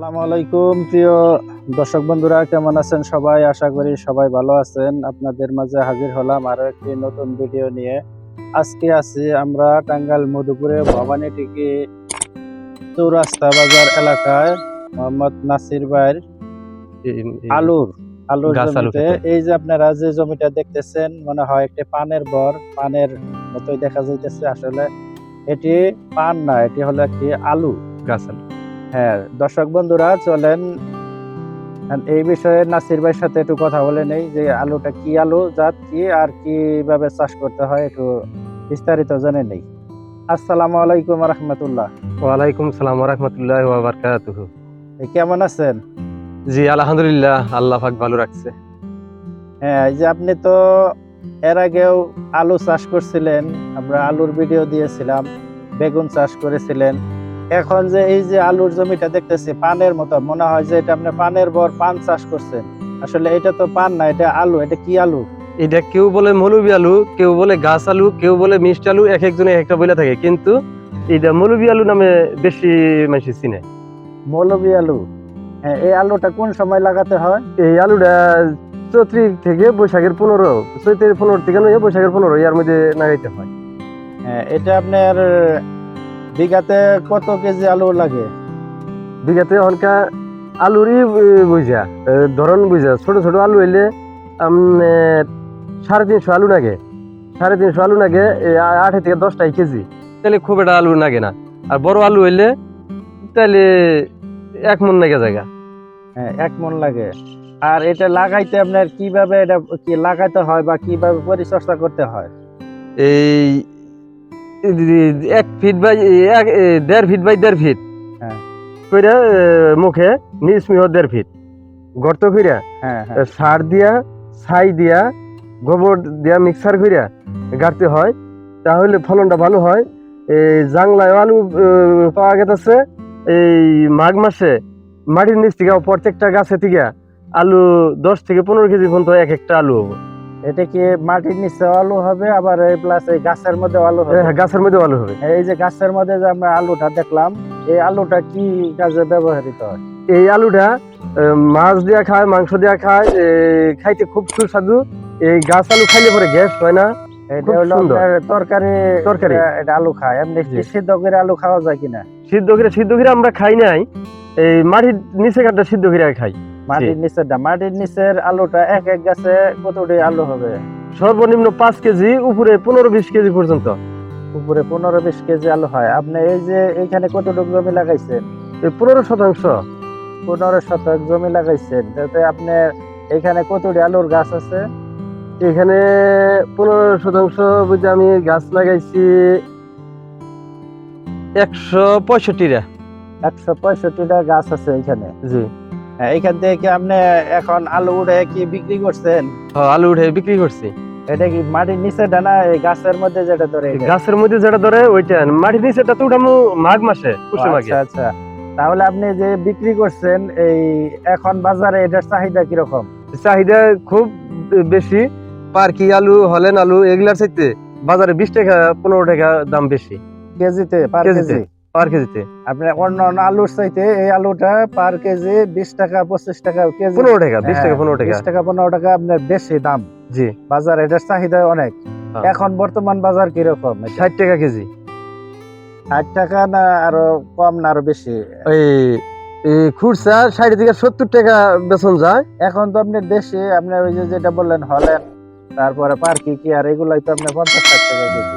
আসসালামু আলাইকুম প্রিয় দর্শক বন্ধুরা কেমন আছেন সবাই? আশা করি সবাই ভালো আছেন। আপনাদের মাঝে হাজির হলাম আরও একটি নতুন ভিডিও নিয়ে। আজকে আছি আমরা টাঙ্গাইল মধুপুরে ভবানী টিকি চৌরাস্তা বাজার এলাকায় মোহাম্মদ নাসির ভাইয়ের আলুর আলুর জমিতে। এই যে আপনারা যে জমিটা দেখতেছেন মনে হয় একটি পানের বর পানের মতোই দেখা যাইতেছে। আসলে এটি পান না এটি হলো একটি আলু। গাছ আলু। হ্যাঁ দর্শক বন্ধুরা চলেন। এই বিষয়ে নাসির ভাইয়ের সাথে একটু কথা বলে নেই যে আলুটা কি আলু জাত কি আর কীভাবে চাষ করতে হয় একটু বিস্তারিত জেনে নেই। আসসালামু আলাইকুম রহমতুল্লাহ। ওয়ালাইকুম সালাম রহমতুল্লাহ বারকাতুহু। কেমন আছেন? জি আলহামদুলিল্লাহ আল্লাহ পাক ভালো রাখছে। হ্যাঁ এই যে আপনি তো এর আগেও আলু চাষ করছিলেন আমরা আলুর ভিডিও দিয়েছিলাম বেগুন চাষ করেছিলেন। এখন যে এই যে আলুর জমিটা দেখতেছি পানের মতো মনে হয় যে এটা আপনি পানের বর পান চাষ করছেন আসলে এটা তো পান না এটা আলু এটা কি আলু? এটা কেউ বলে মৌলবি আলু কেউ বলে গাছ আলু কেউ বলে মিষ্টি আলু এক একজনে একটা বলে থাকে। কিন্তু এটা মৌলবি আলু নামে বেশি মানুষ চিনে। মৌলবী আলু? হ্যাঁ এই আলুটা কোন সময় লাগাতে হয়? এই আলুটা চৈত্রি থেকে বৈশাখের পনেরো চৈত্রের পনেরো থেকে নয় বৈশাখের পনেরো এর মধ্যে লাগাইতে হয়। হ্যাঁ এটা আপনার বিঘাতে কত কেজি আলু লাগে? বিঘাতে হনকা আলুরই বুঝা ধরন বুঝা ছোট ছোট আলু হইলে সাড়ে তিনশো আলু লাগে। সাড়ে তিনশো আলু লাগে আট থেকে দশটাই কেজি। তাহলে খুব একটা আলু লাগে না। আর বড় আলু হইলে তাহলে এক মন লাগে জায়গা। হ্যাঁ এক মন লাগে। আর এটা লাগাইতে আপনার কীভাবে এটা কি লাগাইতে হয় বা কীভাবে পরিচর্যা করতে হয়? এই- এক ফিট বাই এক দেড় ফিট বাই দেড় ফিট হ্যাঁ। কইরা এ, মুখে নিসমিহ দেড় ফিট গর্ত কইরা হ্যাঁ হ্যাঁ। সার দিয়া ছাই দিয়া গোবর দিয়া মিক্সার করিয়া গাড়তে হয়। তাহলে ফলনটা ভালো হয়। এই জাংলায় আলু পাওয়া গেছে এই মাঘ মাসে মাটির নিচ থেকে প্রত্যেকটা গাছে থেকে আলু দশ থেকে পনেরো কেজি পর্যন্ত এক একটা আলু হবে। এটা কি মাটির নিচে আলু হবে আবার এই প্লাস এই গাছের মধ্যে আলু হবে? হ্যাঁ, গাছের মধ্যে আলু হবে। এই যে গাছের মধ্যে যে আমরা আলুটা দেখলাম এই আলুটা কি কাজে ব্যবহৃত হয়? এই আলুটা মাছ দিয়া খায় মাংস দিয়া খায় খাইতে খুব সুস্বাদু। এই গাছ আলু খাইলে পরে গ্যাস হয় না। এটা হলো তরকারি তরকারি। এটা- এটা আলু খায়। এমনি সিদ্ধ করে আলু খাওয়া যায় কিনা? সিদ্ধ করে সিদ্ধ করে আমরা খাই নাই। এই মাটির নিচে কাটা সিদ্ধ করে খাই। মাটির নিচেরটা মাটির নিচের আলুটা এক এক গাছে কতটি আলু হবে? সর্বনিম্ন পাঁচ কেজি উপরে পনেরো বিশ কেজি পর্যন্ত। উপরে পনেরো বিশ কেজি আলু হয়। আপনি এই যে এইখানে কতটুকু জমি লাগাইছেন? পনেরো শতাংশ। পনেরো শতক জমি লাগাইছেন। তাতে আপনার এখানে কতটি আলুর গাছ আছে? এখানে পনেরো শতাংশ বুঝে আমি গাছ লাগাইছি একশো পঁয়ষট্টিটা। একশো পঁয়ষট্টিটা গাছ আছে এখানে জি। এইখান থেকে কি আপনি এখন আলু উঠে কি বিক্রি করছেন? হ্যাঁ, আলু উঠে বিক্রি করছি। এটা কি মাটির নিচে ডানা গাছের মধ্যে যেটা ধরে গাছের মধ্যে যেটা ধরে ওইটা। মাটির নিচেটা তো উঠামু মাঘ মাসে আচ্ছা আচ্ছা। তাহলে আপনি যে বিক্রি করছেন এই এখন বাজারে এটার চাহিদা কীরকম? চাহিদা খুব বেশি। পার্কি আলু হলেন আলু এগুলার চাইতে বাজারে বিশ টাকা পনেরো টাকা দাম বেশি। কেজিতে পার। কেজি? পার কেজিতে। আপনার অন্য অন্য আলুর চাইতে এই আলুটা পার কেজি বিশ টাকা পঁচিশ টাকা কেজি। পনেরো টাকা বিশ টাকা হ্যাঁ, পনেরো টাকা। বিশ টাকা পনেরো টাকা আপনার বেশি দাম। জি। বাজার এটার চাহিদা অনেক। হ্যাঁ। এখন বর্তমান বাজার কীরকম? ষাট টাকা কেজি। ষাট টাকা না আরও কম না আরও বেশি? এই খুরসা ষাট থেকে সত্তর টাকা বেতন যায়। এখন তো আপনি দেশে আপনার ওই যে যেটা বললেন হলেন তারপরে পার্কি কি আর এগুলাই তো আপনার পঞ্চাশ ষাট টাকা কেজি।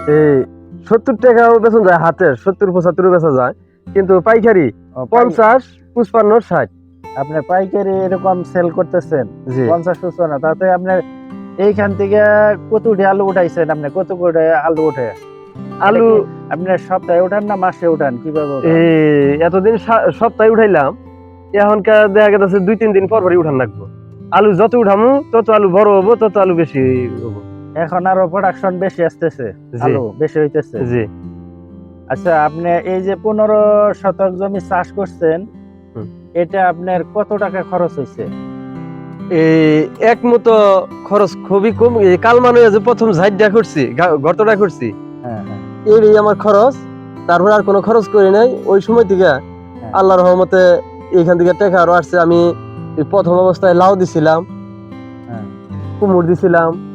সত্তর টাকাও বেতন যায় হাতে সত্তর পঁচাত্তর বেচা যায়। কিন্তু পাইকারি পঞ্চাশ পঁচপান্ন ষাট। আপনি পাইকারি এরকম সেল করতেছেন? পঞ্চাশ পঁচপান্ন। তাতে আপনার এইখান থেকে কতটি আলু উঠাইছেন আপনি? কত করে আলু উঠে আলু আপনার সপ্তাহে উঠান না মাসে উঠান? কীভাবে এতদিন সপ্তাহে উঠাইলাম। এখনকার দেখা গেছে দুই তিন দিন পর পরই উঠান লাগবো। আলু যত উঠামু তত আলু বড় হব তত আলু বেশি হব। এখন আরও প্রোডাকশন বেশি আসতেছে আলু বেশি হইতেছে। জি। আচ্ছা আপনি এই যে পনেরো শতক জমি চাষ করছেন এটা আপনার কত টাকা খরচ হয়েছে এই এক মতো খরচ খুবই কম। এই কালমানো যে প্রথম ঝাইডা করছি গর্তটা করছি হ্যাঁ হ্যাঁ। এই আমার খরচ। তারপর আর কোনো খরচ করি নাই। ওই সময় থেকে আল্লাহর রহমতে এইখান থেকে টেকা আরও আসছে। আমি প্রথম অবস্থায় লাউ দিছিলাম হ্যাঁ। কুমড় দিছিলাম হ্যাঁ।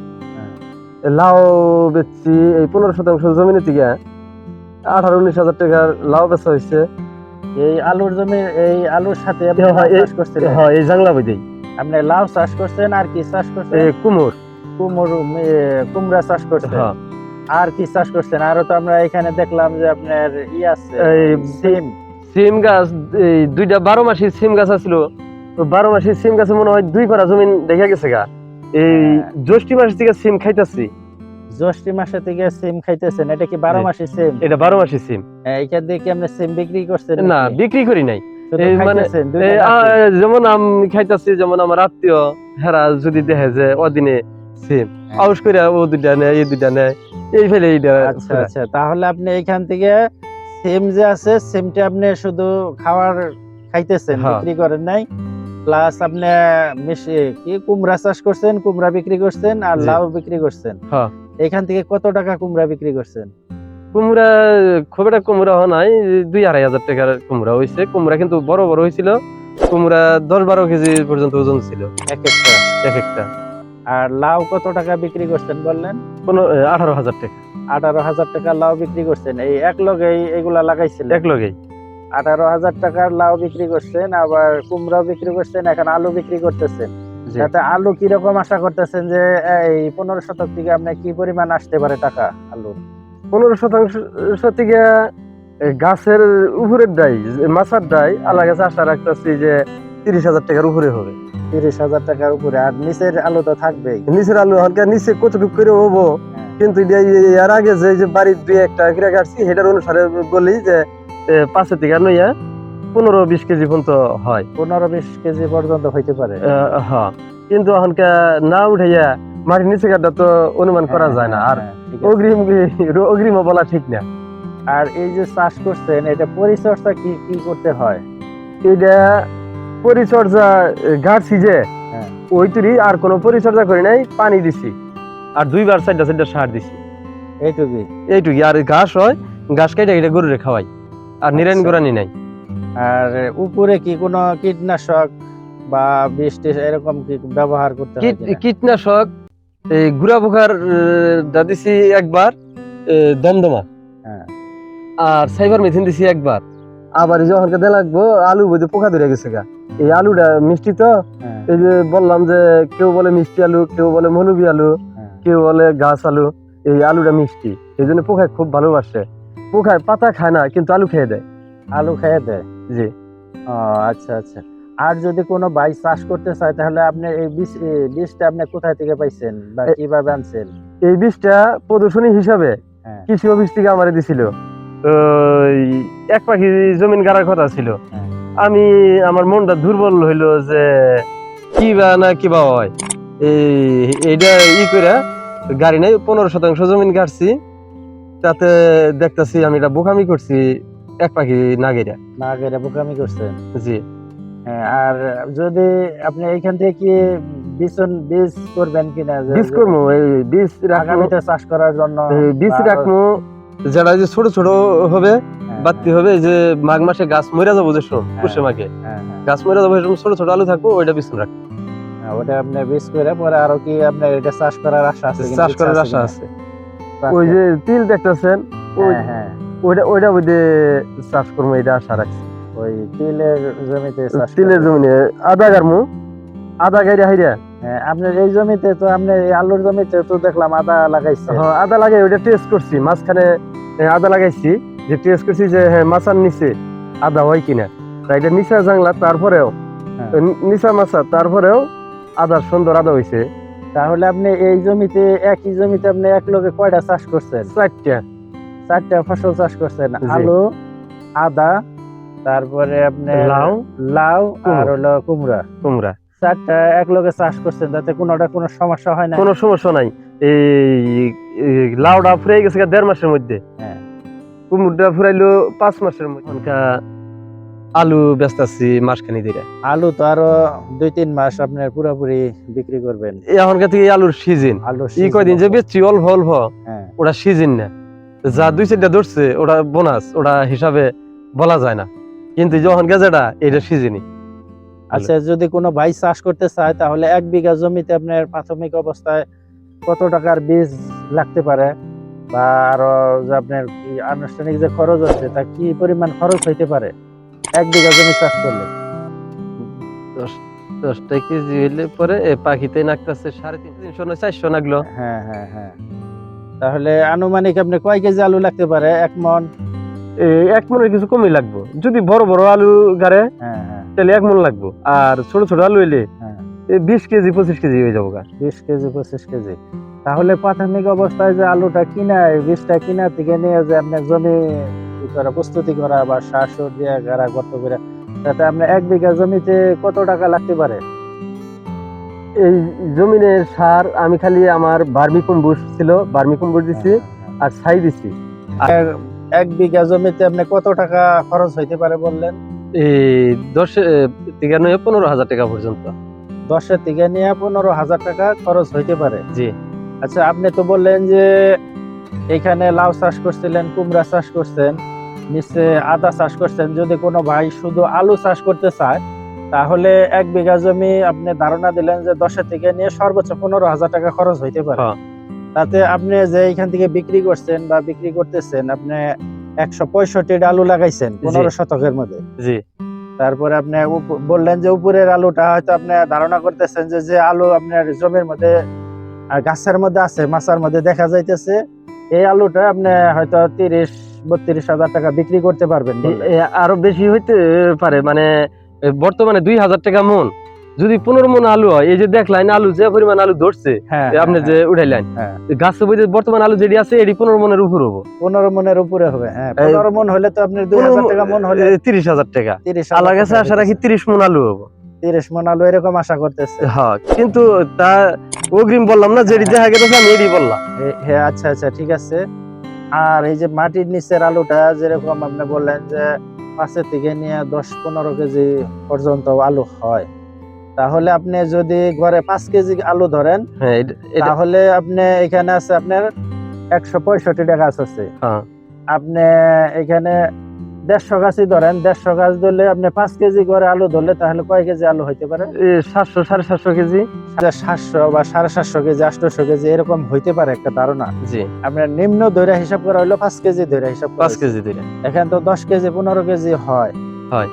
লাউ বেচছি এই পনেরো শতাংশ জমিনের থেকে। আঠারো উনিশ হাজার টাকার লাউ বেচা হয়েছে। এই আলুর জমি এই আলুর সাথে আপনি হ্যাঁ, এই- হ্যাঁ এই জাংলা বইতেই আপনি লাউ চাষ করছেন আর কি চাষ করছেন? এই কুমড় কুমড় চাষ করছেন। হ্যাঁ। আর কি চাষ করছেন? আরও তো আমরা এখানে দেখলাম যে আপনার ই আছে সিম। সিম গাছ এই দুইটা বারো মাসি সিম গাছ আছিল। তো বারো মাসি সিম গাছে মনে হয় দুই করা জমিন দেখা গেছে গা। এই হ্যাঁ। জ্যৈষ্ঠী মাস থেকে সিম খাইতাছি জ্যৈষ্ঠী মাসে থেকে সিম খাইতেছেন এটা কি বারো। মাসি সিম এটা বারো মাসি সিম এইখান দিয়ে কি আপনি সিম বিক্রি করছেন না বিক্রি করি নাই মানে- যেমন আমি খাইতাছি যেমন আমার আত্মীয় হেরা যদি দেখে যে অদিনে সিম হ্যাঁ। আউস করে ও দুইটা নেয় এই দুইটা নেয় এই ফেলে এইটা আচ্ছা আচ্ছা তাহলে আপনি এইখান থেকে সিম যে আছে সিমটা আপনি শুধু খাওয়ার খাইতেছেন হ্যাঁ। বিক্রি করেন নাই প্লাস আপনি মিশি কি কুমড়া চাষ করছেন কুমড়া বিক্রি করছেন আর লাউ বিক্রি করছেন। হ্যাঁ। এখান থেকে কত টাকা কুমড়া বিক্রি করছেন? কুমড়া খুব একটা কুমড়া হয় নাই দুই আড়াই হাজার টাকার কুমড়া হয়েছে কুমড়া কিন্তু বড় বড় হয়েছিল কুমড়া দশ বারো কেজি পর্যন্ত ওজন ছিল। এক একটা? এক একটা। আর লাউ কত টাকা বিক্রি করছেন বললেন? কোনো আঠারো হাজার টাকা। আঠারো হাজার টাকা লাউ বিক্রি করছেন। এই এক লগে এগুলা লাগাইছিলেন? এক লগেই। আঠারো হাজার টাকার লাউ বিক্রি করছেন আবার কুমড়াও বিক্রি করছেন এখন আলু বিক্রি করতেছেন। তাতে আলু কীরকম আশা করতেছেন যে এই পনেরো শতক থেকে আপনার কি পরিমাণ আসতে পারে টাকা আলু পনেরো শতাংশ থেকে গাছের উপরের ডাই মাছার ডাই আল্লাহ গাছে আশা রাখতেছি যে তিরিশ হাজার টাকার উপরে হবে। তিরিশ হাজার টাকার উপরে আর নিচের আলু তো থাকবেই। নিচের আলু হালকা নিচে কতটুকু করে হব? কিন্তু এর আগে যে বাড়ির দুই একটা কিরা কাটছি সেটার অনুসারে বলি যে পাঁচের থেকে নইয়া পনেরো বিশ কেজি পর্যন্ত হয়। পনেরো বিশ কেজি পর্যন্ত হইতে পারে। হ্যাঁ কিন্তু এখনকে না উঠাইয়া মাটির নিচে কাটা তো অনুমান করা হ্যাঁ, যায় না। আর হ্যাঁ। অগ্রিম অগ্রিম বলা ঠিক না। আর এই যে চাষ করছেন এটা পরিচর্যা কি কি করতে হয়? এটা পরিচর্যা গাড়ছি যে। ওই তুরি আর কোনো পরিচর্যা করি নাই পানি দিছি। আর দুইবার চারটা চারটা সার দিছি। এইটুকুই? এইটুকি। আর ঘাস হয় ঘাস কাইটা এটা গরুরে খাওয়াই। আর নিরান আচ্ছা। গোরানি নাই আর উপরে কি কোনো কীটনাশক বা বিষ এরকম কি ব্যবহার করতে? কীটনাশক এই গুড়া পোকার দা দিছি একবার দমদমা হ্যাঁ। আর সাইবার মেথিন দিছি একবার আবার যখন কেটে লাগবো আলু বইতে পোকা ধরে গেছে গা এই আলুটা মিষ্টি তো হ্যাঁ, এই যে বললাম যে কেউ বলে মিষ্টি আলু কেউ বলে মৌলবি আলু হ্যাঁ। কেউ বলে গাছ আলু এই আলুটা মিষ্টি এই জন্য পোকায় খুব ভালোবাসে পোকায় পাতা খায় না কিন্তু আলু খেয়ে দেয়। আলু খেয়ে দেয়? জি। ও আচ্ছা আচ্ছা। আর যদি কোনো ভাই চাষ করতে চায় তাহলে আপনি এই বীজ বীজটা আপনি কোথায় থেকে পাইছেন বা কীভাবে আনছেন? এই বীজটা প্রদর্শনী হিসাবে হ্যাঁ। কৃষি অফিস থেকে আমারে দিছিল। ওই এক পাখি জমিন গাড়ার কথা ছিল। হ্যাঁ। আমি আমার মনটা দুর্বল হইল যে কি বা না কি বা হয়। এই এইটা ই করে গাড়ি নাই পনেরো শতাংশ জমিন কাটছি তাতে দেখতাছি আমি এটা বোকামি করছি এক পাখি না গেরা না গেলে বোকামি করছেন? জি। হ্যাঁ, আর যদি আপনি এইখান থেকে কি বিচন বীজ করবেন কিনা? বীজ করব এই বীজ আগামীতে চাষ করার জন্য বীজ রাখব যেটা যে ছোট ছোট হবে হ্যাঁ, বাড়তি হবে যে মাঘ মাসে গাছ মরে যাব যে সময় পুষে মাকে হ্যাঁ, গাছ মরে যাব এরকম ছোট ছোট আলু থাকব ওইটা বিছুন রাখব। ওটা আপনি বীজ করে পরে আরও কি আপনার এটা চাষ করার আশা আছে চাষ করার আশা আছে। ওই যে তিল দেখতেছেন ওই হ্যাঁ, হ্যাঁ। ওইটা ওইটা ওই চাষ করব এটা আশা রাখছি। ওই তিলের জমিতে তিলের গারমু আদা গাইরা হাইরা। হ্যাঁ, আপনার এই জমিতে তো আপনার এই আলুর জমিতে তো দেখলাম আদা লাগাইছে। হ্যাঁ আদা লাগাই ওইটা টেস্ট করছি মাঝখানে আদা লাগাইছি যে টেস্ট করছি যে হ্যাঁ মাছার নিচে আদা হয় কিনা। তাই এটা নিচা জাংলা তারপরেও। নিচা মাছা তারপরেও আদা সুন্দর আদা হইছে। তাহলে আপনি এই জমিতে একই জমিতে আপনি এক লোকে কয়টা চাষ করছেন? চারটা। চারটা ফসল চাষ করছেন। আলু আদা তারপরে আপনি লাউ লাউ আর হলো কুমড়া। কুমড়া। চারটা এক লোকে চাষ করছেন তাতে কোনোটা কোনো সমস্যা হয় না? কোনো সমস্যা নাই। এই লাউডা ফুরাই গেছে দেড় মাসের মধ্যে। হ্যাঁ। কুমড়টা ফুরাইলো পাঁচ মাসের মধ্যে। আলু ব্যস্ত আছি মাসখানি দিরা আলু তো আরও দুই তিন মাস আপনার পুরোপুরি বিক্রি করবেন। এখনকার থেকে আলুর সিজন আলু ই কয়দিন যে বেচছি অল্প অল্প হ্যাঁ। ওটা সিজন না। যা দুই চারটা ধরছে ওটা বোনাস ওটা হিসাবে বলা যায় না। কিন্তু যখন গেছেটা এটা সিজনি আচ্ছা যদি কোনো ভাই চাষ করতে চায় তাহলে এক বিঘা জমিতে আপনার প্রাথমিক অবস্থায় কত টাকার বীজ লাগতে পারে? বা আরও যে আপনার আনুষ্ঠানিক যে খরচ আছে তা কি পরিমাণ খরচ হইতে পারে? এক বিঘা জমি চাষ করলে। দশটা কেজি হইলে পরে পাখিতে নাকতেছে সাড়ে তিন তিনশো না চারশো নাগলো হ্যাঁ হ্যাঁ হ্যাঁ। তাহলে আনুমানিক আপনি কয় কেজি আলু লাগতে পারে? এক মন? এক মনের কিছু কমই লাগবো। যদি বড় বড় আলু গাড়ে হ্যাঁ হ্যাঁ। তাহলে এক মন লাগবো। আর ছোট ছোট আলু হইলে হ্যাঁ। বিশ কেজি পঁচিশ কেজি হয়ে যাব গা। বিশ কেজি পঁচিশ কেজি। তাহলে প্রাথমিক অবস্থায় যে আলুটা কিনা বীজটা কিনা থেকে নিয়ে যে আপনার জমি করা প্রস্তুতি করা বা শ্বাস দিয়ে গাড়া গর্ত করে তাতে আপনার এক বিঘা জমিতে কত টাকা লাগতে পারে? এই জমিনের সার আমি খালি আমার বার্মি কম্পোস্ট ছিল বার্মি কম্পোস্ট দিছি আর ছাই দিছি। এক বিঘা জমিতে আপনি কত টাকা খরচ হইতে পারে বললেন? এই দশ থেকে নয় পনেরো হাজার টাকা পর্যন্ত। দশের থেকে নিয়ে পনেরো হাজার টাকা খরচ হইতে পারে। জি। আচ্ছা আপনি তো বললেন যে এখানে লাউ চাষ করছিলেন কুমড়া চাষ করছেন। নিচে আদা চাষ করছেন যদি কোনো ভাই শুধু আলু চাষ করতে চায় তাহলে এক বিঘা জমি আপনি ধারণা দিলেন যে দশের থেকে নিয়ে সর্বোচ্চ পনেরো হাজার টাকা খরচ হইতে পারে। হ্যাঁ। তাতে আপনি যে এখান থেকে বিক্রি করছেন বা বিক্রি করতেছেন আপনি একশো পঁয়ষট্টি আলু লাগাইছেন পনেরো শতকের মধ্যে। জি। তারপরে আপনি বললেন যে উপরের আলুটা হয়তো আপনি ধারণা করতেছেন যে যে আলু আপনার জমির মধ্যে গাছের মধ্যে আছে মাছার মধ্যে দেখা যাইতেছে এই আলুটা আপনি হয়তো তিরিশ বত্রিশ হাজার টাকা বিক্রি করতে পারবেন আরও বেশি হইতে পারে মানে বর্তমানে দুই হাজার টাকা মন। যদি পনেরো মন আলু হয় এই যে দেখলেন আলু যে পরিমাণ আলু ধরছে হ্যাঁ আপনি যে উঠাইলেন হ্যাঁ। গাছের বইতে বর্তমান আলু যেটি আছে এটি পনেরো মনের উপর হব। পনেরো মনের উপরে হবে হ্যাঁ পনেরো মন হলে তো আপনার দুই হাজার টাকা মন হলে তিরিশ হাজার টাকা। তিরিশ আলা গাছে আশা রাখি তিরিশ মন আলু হব। তিরিশ মন আলু এরকম আশা করতেছে। হ্যাঁ কিন্তু তা অগ্রিম বললাম না যেটি দেখা গেছে আমি এটি বললাম। হ্যাঁ আচ্ছা আচ্ছা ঠিক আছে। আর এই যে মাটির নিচের আলুটা যেরকম আপনি বললেন যে পাঁচের থেকে নিয়ে দশ পনেরো কেজি পর্যন্ত আলু হয় তাহলে আপনি যদি ঘরে পাঁচ কেজি আলু ধরেন হ্যাঁ তাহলে আপনি এখানে আছে আপনার একশো পঁয়ষট্টি টাকা আছে। হ্যাঁ। আপনি এখানে দেড়শো গাছই ধরেন দেড়শো গাছ ধরলে আপনি পাঁচ কেজি করে আলু ধরলে তাহলে কয় কেজি আলু হইতে পারে? সাতশো সাড়ে সাতশো কেজি। সাতশো বা সাড়ে সাতশো কেজি আটশো কেজি এরকম হইতে পারে একটা ধারণা। জি। আপনার নিম্ন ধৈর্য হিসাব করা হলো পাঁচ কেজি ধৈর্য হিসাব পাঁচ কেজি দিলে এখানে তো দশ কেজি পনেরো কেজি হয়। হয়।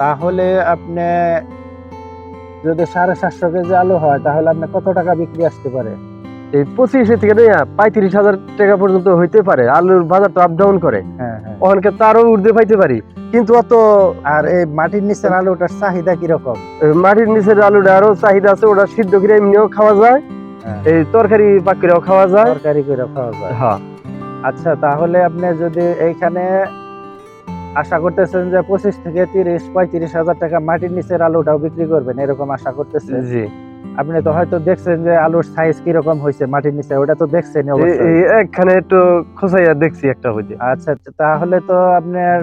তাহলে আপনি যদি সাড়ে সাতশো কেজি আলু হয় তাহলে আপনি কত টাকা বিক্রি আসতে পারে? এই পঁচিশে থেকে নিয়ে পঁয়ত্রিশ হাজার টাকা পর্যন্ত হইতে পারে। আলুর বাজার তো আপ ডাউন করে। হ্যাঁ হ্যাঁ। ওখানকে তারও উর্ধে পাইতে পারি। কিন্তু অত আর এই মাটির নিচের আলুটার চাহিদা কীরকম? মাটির নিচের আলুটা আরও চাহিদা আছে ওটা সিদ্ধ করে এমনিও খাওয়া যায়। হ্যাঁ। এই তরকারি পাক করেও খাওয়া যায়। তরকারি করে খাওয়া যায়। হ্যাঁ। আচ্ছা তাহলে আপনি যদি এইখানে আশা করতেছেন যে পঁচিশ থেকে তিরিশ পঁয়ত্রিশ হাজার টাকা মাটির নিচের আলুটাও বিক্রি করবেন এরকম আশা করতেছেন? জি। আপনি তো হয়তো দেখছেন যে আলুর সাইজ কীরকম হয়েছে মাটির নিচে ওটা তো দেখছেন একখানে একটু খোঁচাইয়া দেখছি একটা হইতে আচ্ছা তাহলে তো আপনার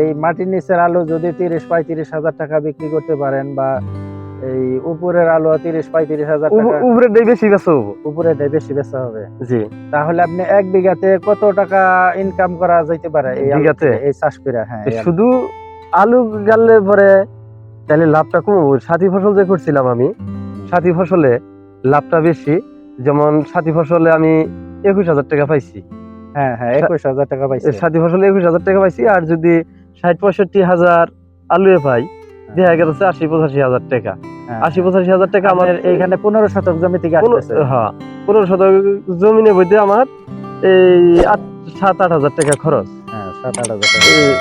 এই মাটির নিচের আলু যদি তিরিশ পঁয়ত্রিশ হাজার টাকা বিক্রি করতে পারেন বা এই উপরের আলু তিরিশ পঁয়ত্রিশ হাজার উপরে বেশি বেচা হব। উপরে বেশি বেচা হবে। জি। তাহলে আপনি এক বিঘাতে কত টাকা ইনকাম করা যাইতে পারে এই বিঘাতে? এই চাষ করে হ্যাঁ শুধু আলু গাললে পরে তাহলে লাভটা কমবো? সাথী ফসল যে করছিলাম আমি সাথী ফসলে লাভটা বেশি। যেমন সাথী ফসলে আমি একুশ হাজার টাকা পাইছি। হ্যাঁ হ্যাঁ একুশ হাজার টাকা পাইছে। সাথী ফসলে একুশ হাজার টাকা পাইছি আর যদি ষাট পঁয়ষট্টি হাজার আলুয়ে পাই দেখা গেছে আশি পঁচাশি হাজার টাকা। হ্যাঁ, আশি পঁচাশি হাজার টাকা আমার এইখানে পনেরো শতক জমি থেকে হ্যাঁ পনেরো শতক জমিনে বইতে আমার এই আট সাত আট হাজার টাকা খরচ। হ্যাঁ সাত আট হাজার টাকা। এই-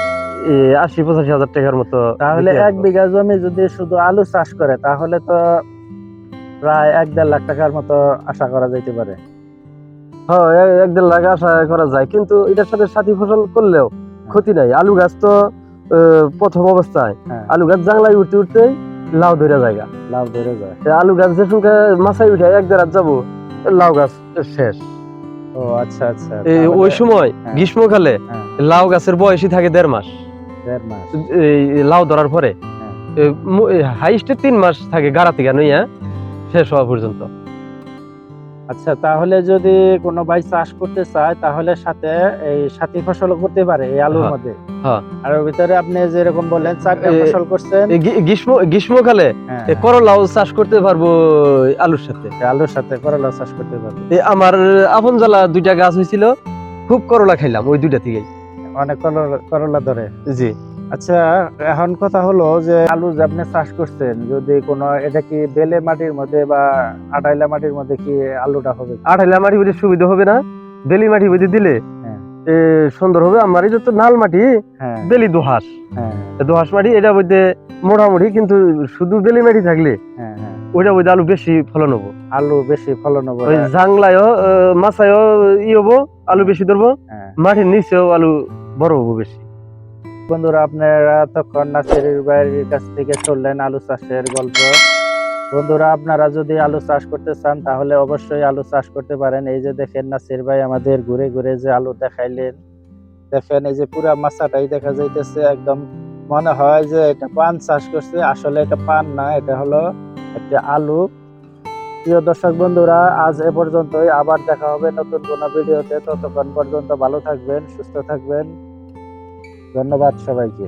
এই আশি পঁচাশি হাজার টাকার মতো তাহলে এক বিঘা জমি যদি শুধু আলু চাষ করে তাহলে তো প্রায় এক দেড় লাখ টাকার মতো আশা করা যাইতে পারে। হ্যাঁ এক- দেড় লাখ আশা করা যায় কিন্তু এটার সাথে সাথী ফসল করলেও ক্ষতি নাই। আলু গাছ তো প্রথম অবস্থায়। হ্যাঁ। আলু গাছ জাংলায় উঠতে উঠতেই লাউ ধরে জায়গা। লাভ ধরে যায়। আলু গাছ যে সঙ্গে উঠে এক দেড় যাব লাউ গাছ শেষ। ও আচ্ছা আচ্ছা। এই ওই সময় হ্যাঁ। গ্রীষ্মকালে হ্যাঁ, লাউ গাছের বয়সই থাকে দেড় মাস। দেড় মাস। এই লাউ ধরার পরে। হাইস্টে তিন মাস থাকে গাড়া থেকে নইয়া শেষ হওয়া পর্যন্ত। আচ্ছা তাহলে যদি কোনো ভাই চাষ করতে চায় তাহলে সাথে এই সাথী ফসল করতে পারে এই আলুর হ্যাঁ, মধ্যে? হ্যাঁ। আর ওর ভিতরে আপনি যেরকম বললেন চারটা ফসল করছেন। গ্রীষ্ম গ্রীষ্মকালে হ্যাঁ, করলাও চাষ করতে পারব আলুর সাথে। আলুর সাথে করলা চাষ করতে পারবে। আমার আপন জ্বালা দুইটা গাছ হয়েছিল খুব করলা খাইলাম ওই দুইটা থেকেই। অনেক করলা- করলা ধরে। জি। আচ্ছা এখন কথা হলো যে আলু যে আপনি চাষ করছেন যদি কোনো এটা কি বেলে মাটির মধ্যে বা আটাইলা মাটির মধ্যে কি আলুটা হবে? আঠাইলা মাটি বুঝে সুবিধা হবে না। বেলি মাটি বুঝে দিলে হ্যাঁ। সুন্দর হবে। আমার এটা তো নাল মাটি হ্যাঁ। বেলি দোহাস। হ্যাঁ। দোহাস মাটি এটা বলতে মোটামুটি কিন্তু শুধু বেলি মাটি থাকলে ওইটা বলতে আলু বেশি ফলন হব। আলু বেশি ফলন হবে ওই জাংলায়ও আহ, মাছায়ও ই হব আলু বেশি ধরবো। মাটির নিচেও আলু বড় হব বেশি। বন্ধুরা, আপনারা তখন নাসিরের বাড়ির কাছ থেকে চললেন আলু চাষের গল্প। বন্ধুরা, আপনারা যদি আলু চাষ করতে চান, তাহলে অবশ্যই আলু চাষ করতে পারেন। এই যে দেখেন নাসির ভাই আমাদের ঘুরে ঘুরে যে আলু দেখাইলেন। দেখেন, এই যে পুরা মাছাটাই দেখা যাইতেছে। একদম মনে হয় যে এটা পান চাষ করছে। আসলে এটা পান না, এটা হলো একটা আলু। প্রিয় দর্শক বন্ধুরা, আজ এ পর্যন্তই। আবার দেখা হবে নতুন কোনো ভিডিওতে। ততক্ষণ পর্যন্ত ভালো থাকবেন, সুস্থ থাকবেন। ধন্যবাদ সবাইকে।